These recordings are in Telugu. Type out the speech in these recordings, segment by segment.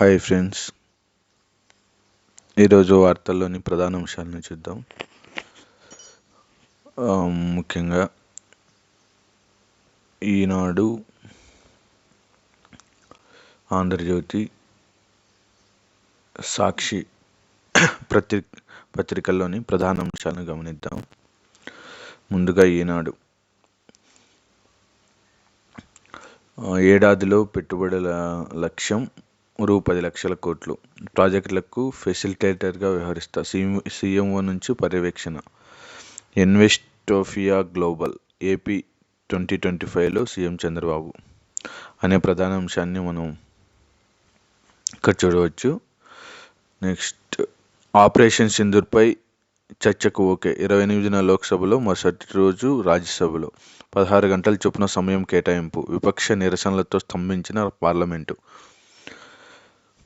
Hi friends. ఈరోజు వార్తల్లోని ప్రధాన అంశాలను చూద్దాం. ముఖ్యంగా ఈనాడు ఆంధ్రజ్యోతి సాక్షి పత్రి పత్రికల్లోని ప్రధాన అంశాలను గమనిద్దాం. ముందుగా ఈనాడు. ఏడాదిలో పెట్టుబడుల లక్ష్యం రూ పది లక్షల కోట్లు. ప్రాజెక్టులకు ఫెసిలిటేటర్గా వ్యవహరిస్తా సీఎం సీఎంఓ నుంచి పర్యవేక్షణ. Investopia global AP twenty twenty ఫైవ్లో సీఎం చంద్రబాబు. అనే ప్రధాన అంశాన్ని మనం ఇక్కడ చూడవచ్చు. నెక్స్ట్ ఆపరేషన్ సింధూర్పై చర్చకు ఓకే. ఇరవై ఎనిమిదిన లోక్సభలో మరుసటి రోజు రాజ్యసభలో పదహారు గంటల చొప్పున సమయం కేటాయింపు. విపక్ష నిరసనలతో స్తంభించిన పార్లమెంటు.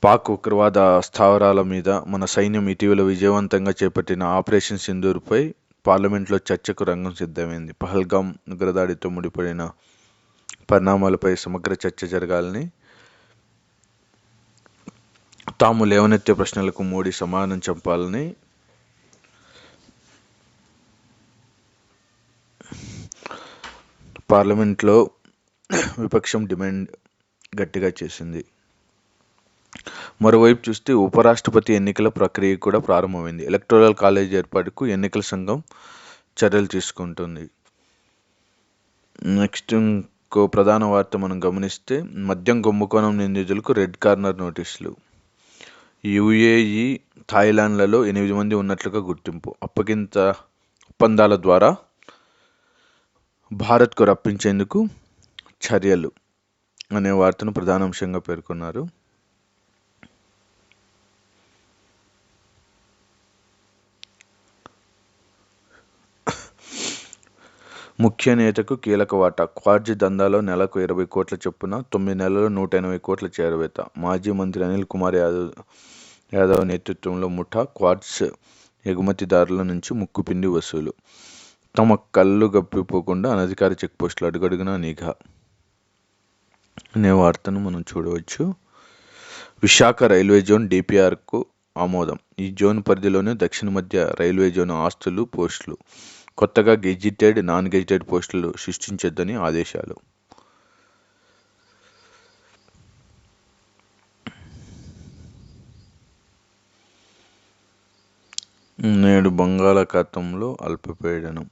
పాక్ ఉగ్రవాద స్థావరాల మీద మన సైన్యం ఇటీవల విజయవంతంగా చేపట్టిన ఆపరేషన్ సింధూర్పై పార్లమెంట్లో చర్చకు రంగం సిద్ధమైంది. పహల్గాం ఉగ్రదాడితో ముడిపడిన పరిణామాలపై సమగ్ర చర్చ జరగాలని తాము లేవనెత్తే ప్రశ్నలకు మోడీ సమాధానం చంపాలని పార్లమెంట్లో విపక్షం డిమాండ్ గట్టిగా చేసింది. మరోవైపు చూస్తే ఉపరాష్ట్రపతి ఎన్నికల ప్రక్రియ కూడా ప్రారంభమైంది. ఎలక్టోరల్ కాలేజ్ ఏర్పాటుకు ఎన్నికల సంఘం చర్యలు తీసుకుంటుంది. నెక్స్ట్ ఇంకో ప్రధాన వార్త మనం గమనిస్తే మద్యం కుంభకోణం నిందితులకు రెడ్ కార్నర్ నోటీసులు. యుఏఈ థాయిలాండ్లలో ఎనిమిది మంది ఉన్నట్లుగా గుర్తింపు. అప్పగింత ఒప్పందాల ద్వారా భారత్కు రప్పించేందుకు చర్యలు అనే వార్తను ప్రధాన అంశంగా పేర్కొన్నారు. ముఖ్య నేతకు కీలక వాటా. క్వార్జ్ దందాలో నెలకు ఇరవై కోట్ల చొప్పున తొమ్మిది నెలల్లో నూట ఎనభై కోట్ల చేరవేత. మాజీ మంత్రి అనిల్ కుమార్ యాదవ్ యాదవ్ నేతృత్వంలో ముఠా క్వార్జ్ ఎగుమతిదారుల నుంచి ముక్కుపిండి వసూలు. తమ కళ్ళు గప్పిపోకుండా అనధికార చెక్పోస్టులు అడుగడుగునా నిఘా. అనే వార్తను మనం చూడవచ్చు. విశాఖ రైల్వే జోన్ డిపిఆర్కు ఆమోదం. ఈ జోన్ పరిధిలోనే దక్షిణ మధ్య రైల్వే జోన్ ఆస్తులు పోస్టులు. కొత్తగా గెజిటెడ్ నాన్ గెజిటెడ్ పోస్టులు సృష్టించొద్దని ఆదేశాలు. నేడు బంగాళాఖాతంలో అల్పపీడనం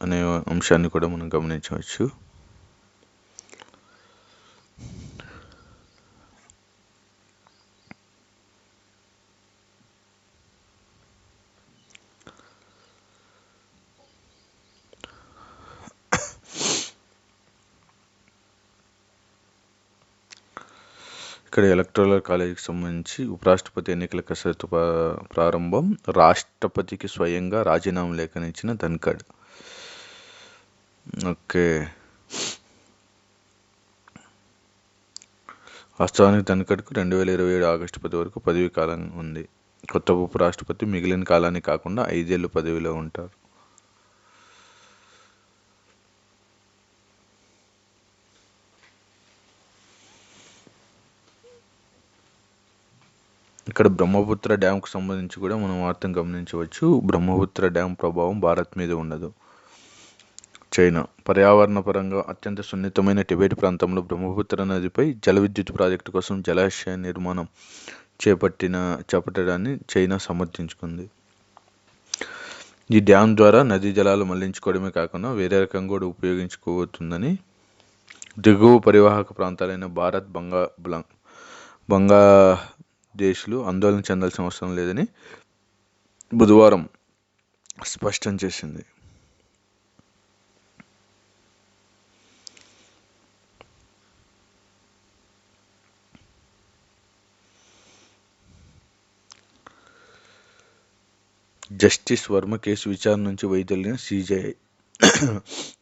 అనే అంశాన్ని కూడా మనం గమనించవచ్చు. ఇక్కడ ఎలక్ట్రల్ కాలేజీకి సంబంధించి ఉపరాష్ట్రపతి ఎన్నికల కసరత్తు ప్రారంభం. రాష్ట్రపతికి స్వయంగా రాజీనామా లేఖనిచ్చిన ధన్కడ్. ఓకే. వాస్తవానికి ధన్కడ్కు రెండు వేల ఇరవై ఏడు ఆగస్టు పది వరకు పదవి కాలం ఉంది. కొత్త ఉపరాష్ట్రపతి మిగిలిన కాలాన్ని కాకుండా ఐదేళ్ళు పదవిలో ఉంటారు. ఇక్కడ బ్రహ్మపుత్ర డ్యాంకు సంబంధించి కూడా మనం వార్తను గమనించవచ్చు. బ్రహ్మపుత్ర డ్యాం ప్రభావం భారత్ మీద ఉండదు. చైనా పర్యావరణ పరంగా అత్యంత సున్నితమైన టిబెట్ ప్రాంతంలో బ్రహ్మపుత్ర నదిపై జల విద్యుత్ ప్రాజెక్టు కోసం జలాశయ నిర్మాణం చేపట్టిన చేపట్టడాన్ని చైనా సమర్థించుకుంది. ఈ డ్యాం ద్వారా నదీ జలాలు మళ్ళించుకోవడమే కాకుండా వేరే రకంగా కూడా ఉపయోగించుకోబోతుందని దిగువ పరివాహక ప్రాంతాలైన భారత్ బంగా బ్లం- దేశాలు ఆందోళన చెందాల్సిన అవసరం లేదని బుధవారం స్పష్టం చేసింది. జస్టిస్ వర్మ కేసు విచారణ నుంచి వైదొలిగిన సిజేఐ.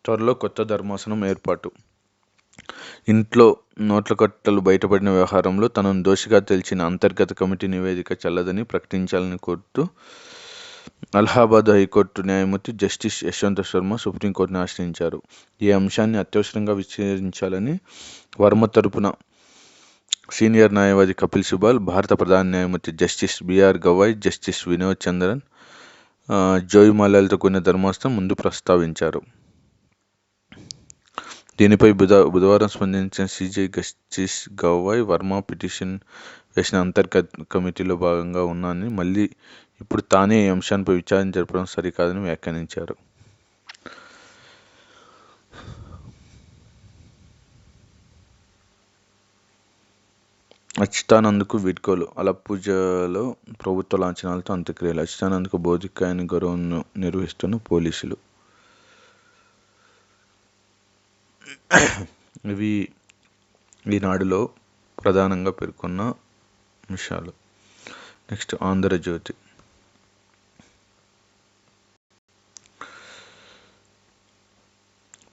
త్వరలో కొత్త ధర్మాసనం ఏర్పాటు. ఇంట్లో నోట్ల కట్టలు బయటపడిన వ్యవహారంలో తనను దోషిగా తెలిసిన అంతర్గత కమిటీ నివేదిక చల్లదని ప్రకటించాలని కోరుతూ అలహాబాద్ హైకోర్టు న్యాయమూర్తి జస్టిస్ యశ్వంత్ శర్మ సుప్రీంకోర్టును ఆశ్రయించారు. ఈ అంశాన్ని అత్యవసరంగా విచారించాలని వర్మ తరపున సీనియర్ న్యాయవాది కపిల్ సిబాల్ భారత ప్రధాన న్యాయమూర్తి justice BR Gavai justice Vinod Chandran ఆ, కూడిన ధర్మాసనం ముందు ప్రస్తావించారు. దీనిపై బుధ బుధవారం స్పందించిన CJ justice Gavai Varma petition వేసిన అంతర్గత కమిటీలో భాగంగా ఉన్నానని మళ్ళీ ఇప్పుడు తానే ఈ అంశాలపై విచారణ జరపడం సరికాదని వ్యాఖ్యానించారు. అచ్యుతానంద్కు వీడ్కోలు. అలప్పుజలో ప్రభుత్వ లాంఛనాలతో అంత్యక్రియలు. అచ్యుతానంద్కు బోధికాయని గౌరవం నిర్వహిస్తున్న పోలీసులు. ఇవి ఈనాడులో ప్రధానంగా పేర్కొన్న అంశాలు. నెక్స్ట్ ఆంధ్రజ్యోతి.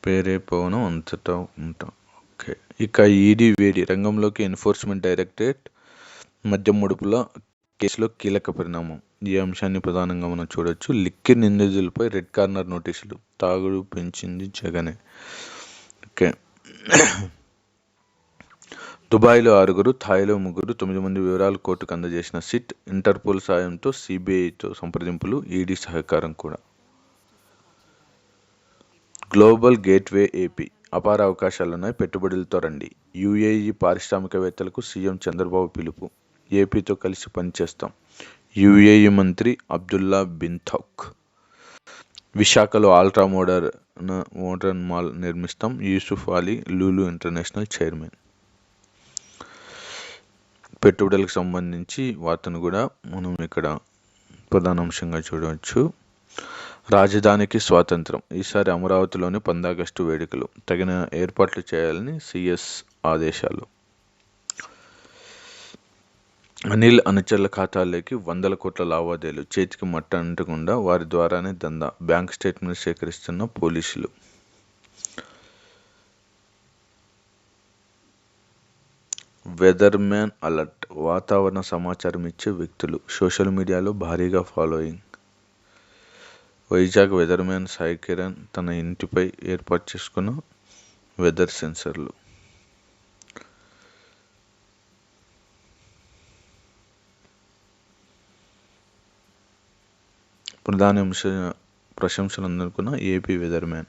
పేరే పవనం అంతటా ఉంటాం. ఓకే. ఇక ఈడీ వేడి రంగంలోకి ఎన్ఫోర్స్మెంట్ డైరెక్టరేట్ మద్యం ముడుపుల కేసులో కీలక పరిణామం. ఈ అంశాన్ని ప్రధానంగా మనం చూడొచ్చు. లిక్కిర్ నిందితులపై రెడ్ కార్నర్ నోటీసులు తాగుడు పెంచింది జగనే. ఓకే. దుబాయ్లో ఆరుగురు థాయిలో ముగ్గురు తొమ్మిది మంది వివరాలు కోర్టుకు అందజేసిన సిట్ ఇంటర్పోల్ సాయంతో సిబిఐతో సంప్రదింపులు ఈడీ సహకారం కూడా. Global gateway AP. అపార అవకాశాలున్నాయి పెట్టుబడులతో రండి. యుఏఈ పారిశ్రామికవేత్తలకు సీఎం చంద్రబాబు పిలుపు. ఏపీతో కలిసి పనిచేస్తాం. యుఏఈ మంత్రి అబ్దుల్లా బిన్ థౌక్. విశాఖలో ultra modern modern mall నిర్మిస్తాం. Yusuf Ali Lulu international chairman. పెట్టుబడులకు సంబంధించి వార్తను కూడా మనం ఇక్కడ ప్రధాన అంశంగా చూడవచ్చు. రాజధానికి స్వాతంత్రం. ఈసారి అమరావతిలోని పందాగస్టు వేడుకలు తగిన ఏర్పాట్లు చేయాలని సిఎస్ ఆదేశాలు. అనిల్ అనుచరుల ఖాతాల్లోకి వందల కోట్ల లావాదేవీలు చేతికి మట్ట అంటకుండా వారి ద్వారానే దందా బ్యాంక్ స్టేట్మెంట్ సేకరిస్తున్న పోలీసులు. వెదర్ మ్యాన్ అలర్ట్ వాతావరణ సమాచారం ఇచ్చే వ్యక్తులు సోషల్ మీడియాలో భారీగా following. Vizag weather man Sai Kiran తన ఇంటిపై ఏర్పాటు చేసుకున్న వెదర్ సెన్సర్లు. ప్రధాన అంశ ప్రశంసలు అందుకున్న ఏపీ వెదర్ మ్యాన్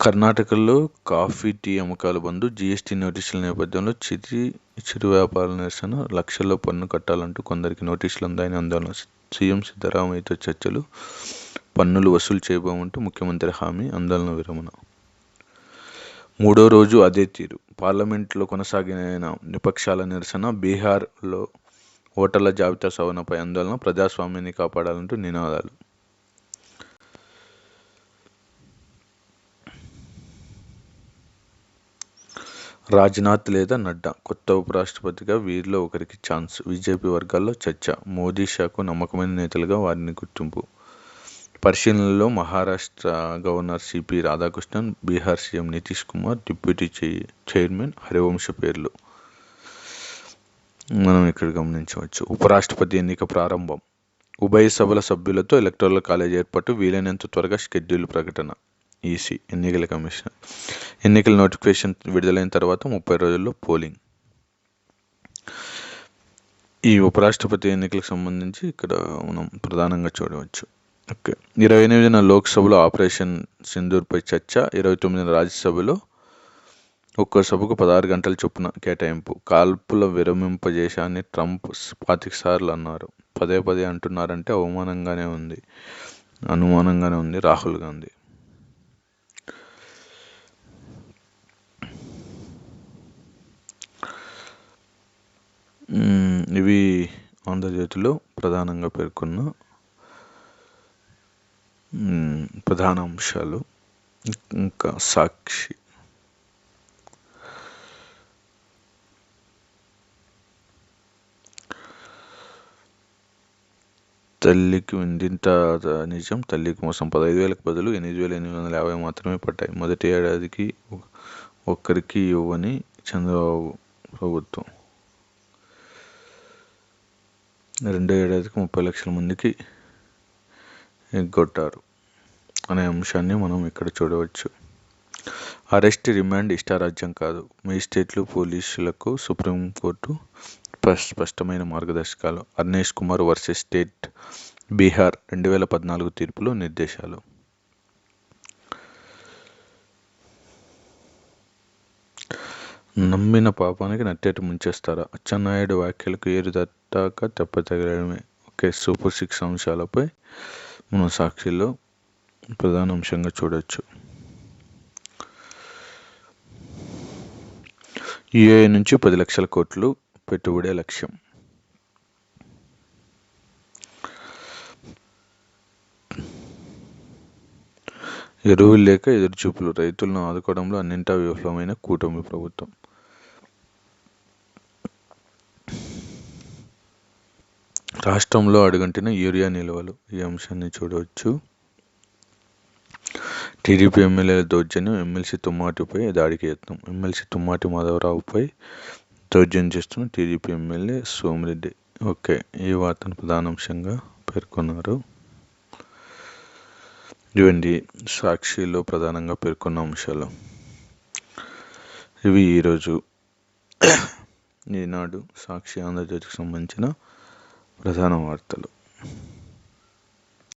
కర్ణాటకలో కాఫీ టీ అమ్మకాలు బంధు జీఎస్టీ నోటీసుల నేపథ్యంలో చిరు చిరు వ్యాపారాల నిరసన లక్షల్లో పన్ను కట్టాలంటూ కొందరికి నోటీసులు అందాయని ఆందోళన. సీఎం సిద్ధరామయ్యతో చర్చలు. పన్నులు వసూలు చేయబోమంటూ ముఖ్యమంత్రి హామీ ఆందోళన విరమణ. మూడో రోజు అదే తీరు. పార్లమెంట్లో కొనసాగిన విపక్షాల నిరసన బీహార్లో ఓటర్ల జాబితా సవరణపై ఆందోళన ప్రజాస్వామ్యాన్ని కాపాడాలంటూ నినాదాలు. రాజ్నాథ్ లేదా నడ్డా కొత్త ఉపరాష్ట్రపతిగా వీరిలో ఒకరికి ఛాన్స్ బీజేపీ వర్గాల్లో చర్చ మోదీ షాకు నమ్మకమైన నేతలుగా వారిని గుర్తింపు. పరిశీలనలో Maharashtra governor CP Radhakrishnan Bihar CM Nitish Kumar deputy చై- చైర్మన్ హరివంశ పేర్లు. మనం ఇక్కడ గమనించవచ్చు. ఉపరాష్ట్రపతి ఎన్నిక ప్రారంభం. ఉభయ సభల సభ్యులతో ఎలక్టోరల్ కాలేజ్ ఏర్పాటు వీలైనంత త్వరగా షెడ్యూల్ ప్రకటన. ఈసీ ఎన్నికల కమిషన్. ఎన్నికల నోటిఫికేషన్ విడుదలైన తర్వాత ముప్పై రోజుల్లో పోలింగ్. ఈ ఉపరాష్ట్రపతి ఎన్నికలకు సంబంధించి ఇక్కడ మనం ప్రధానంగా చూడవచ్చు. ఓకే. ఇరవై ఎనిమిదిన లోక్సభలో ఆపరేషన్ సింధూర్పై చర్చ ఇరవై తొమ్మిదిన రాజ్యసభలో ఒక్కో సభకు పదహారు గంటల చొప్పున కేటాయింపు. కాల్పుల విరమింపజేశాన్ని ట్రంప్ పాతిక సార్లు అన్నారు. పదే పదే అంటున్నారంటే అవమానంగానే ఉంది. అనుమానంగానే ఉంది. రాహుల్ గాంధీ. ఇవి ఆంధ్రజ్యోతిలో ప్రధానంగా పేర్కొన్న ప్రధాన అంశాలు. ఇంకా సాక్షి. తల్లికి విందింత నిజం తల్లికి మోసం. పదహైదు వేలకు బదులు ఎనిమిది వేల ఎనిమిది వందల యాభై మాత్రమే పడ్డాయి. మొదటి ఏడాదికి ఒక్కరికి ఇవ్వని చంద్రబాబు ప్రభుత్వం. రెండో ఏడాదికి ముప్పై లక్షల మందికి ఎగ్గొట్టారు అనే అంశాన్ని మనం ఇక్కడ చూడవచ్చు. అరెస్ట్ రిమాండ్ ఇష్టారాజ్యం కాదు. మేజిస్ట్రేట్లు పోలీసులకు సుప్రీంకోర్టు స్పష్టమైన మార్గదర్శకాలు. అర్నేష్ కుమార్ వర్సెస్ స్టేట్ బీహార్ రెండు వేల పద్నాలుగు తీర్పులో నిర్దేశాలు. నమ్మిన పాపానికి నట్టేట ముంచేస్తారా? అచ్చెన్నాయుడు వ్యాఖ్యలకు ఏరు తట్టాక తెప్పతగలడమే. ఓకే సూపర్ సిక్స్ అంశాలపై మనం సాక్షిలో ప్రధాన అంశంగా చూడవచ్చు యుఏ నుంచి పది లక్షల కోట్లు పెట్టుబడే లక్ష్యం. ఎరువులు లేక ఎదురుచూపులు రైతులను ఆదుకోవడంలో అన్నింటా విఫలమైన కూటమి ప్రభుత్వం. రాష్ట్రంలో అడుగంటిన యూరియా నిల్వలు ఈ అంశాన్ని చూడవచ్చు. టీడీపీ ఎమ్మెల్యేల దౌర్జన్యం ఎమ్మెల్సీ తుమ్మాటిపై దాడికి యత్నం. ఎమ్మెల్సీ తుమ్మాటి మాధవరావుపై దౌర్జన్యం చేస్తున్న టీడీపీ ఎమ్మెల్యే సోమిరెడ్డి. ఓకే ఈ వార్తను ప్రధానాంశంగా పేర్కొన్నారు. ఇవండి సాక్షిలో ప్రధానంగా పేర్కొన్న అంశాలు. ఇవి ఈరోజు. ఈనాడు సాక్షి ఆంధ్రజ్యోతికి సంబంధించిన ప్రధాన వార్తలు.